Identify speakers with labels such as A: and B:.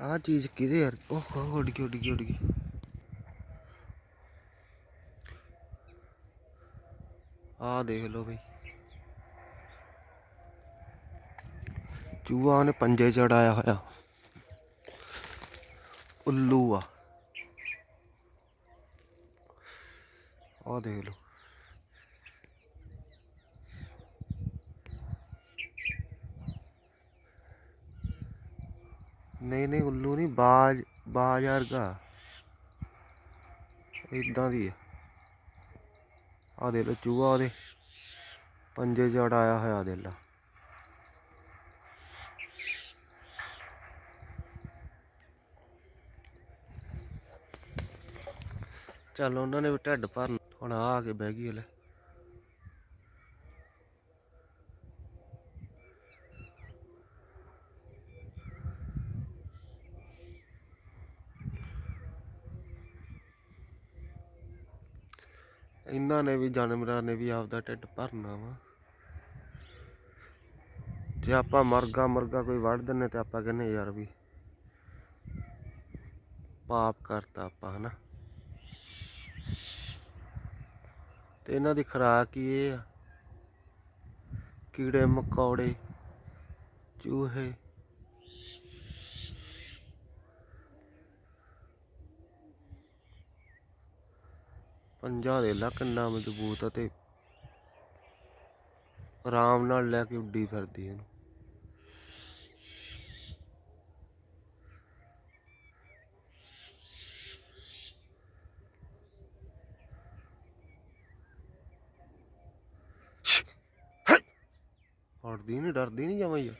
A: ਆਹ ਚੀਜ਼ ਕਿਹਦੇ ਯਾਰ? ਓਹ ਹੋ ਉੱਡ ਗਈ ਉੱਡ ਗਈ ਉੱਡ ਗਈ। ਆ ਦੇਖ ਲਓ ਬਈ। ਚੂਹਾ ਨੇ ਪੰਜੇ ਚੜਾਇਆ ਹੋਇਆ। ਉੱਲੂ ਆ। ਆਹ ਦੇਖ ਲਓ। ਨਹੀਂ ਨਹੀਂ, ਉੱਲੂ ਨਹੀਂ, ਬਾਜ ਬਾਜ ਵਰਗਾ। ਇਦਾਂ ਦੀ ਆ। ਆ ਦੇ ਲੋ, ਚੂਹਾ ਉਹਦੇ। ਪੰਜੇ ਚੜ ਆਇਆ ਹੋਇਆ ਦੇ ਲਾ। ਚੱਲ ਉਹਨਾਂ ਨੇ ਵੀ ਢਿੱਡ ਭਰਨ। ਹੁਣ ਆ ਆ ਕੇ ਬਹਿ ਗਈ ਲੈ ਇਹਨਾਂ ਨੇ ਵੀ, ਜਾਨਵਰਾਂ ਨੇ ਵੀ ਆਪਦਾ ਢਿੱਡ ਭਰਨਾ ਵਾ। ਜੇ ਆਪਾਂ ਮਰਗਾ ਮਰਗਾ ਕੋਈ ਵੜ ਦਿੰਨੇ ਤੇ ਆਪਾਂ ਕਹਿੰਨੇ ਯਾਰ ਵੀ ਪਾਪ ਕਰਤਾ ਆਪਾਂ, ਹਨਾ। ਤੇ ਇਹਨਾਂ ਦੀ ਖੁਰਾਕ ਹੀ ਇਹ ਆ। ਕੀੜੇ, ਮਕੌੜੇ, ਚੂਹੇ ਪੰਜਾ ਦੇ ਲਾ ਕਿੰਨਾ ਮਜ਼ਬੂਤ ਆ ਤੇ ਆਰਾਮ ਨਾਲ ਲੈ ਕੇ ਉੱਡੀ ਫਿਰਦੀ ਇਹਨੂੰ। ਹਟਦੀ ਨਹੀਂ ਡਰਦੀ ਨਹੀਂ ਜਮਾਂ ਹੀ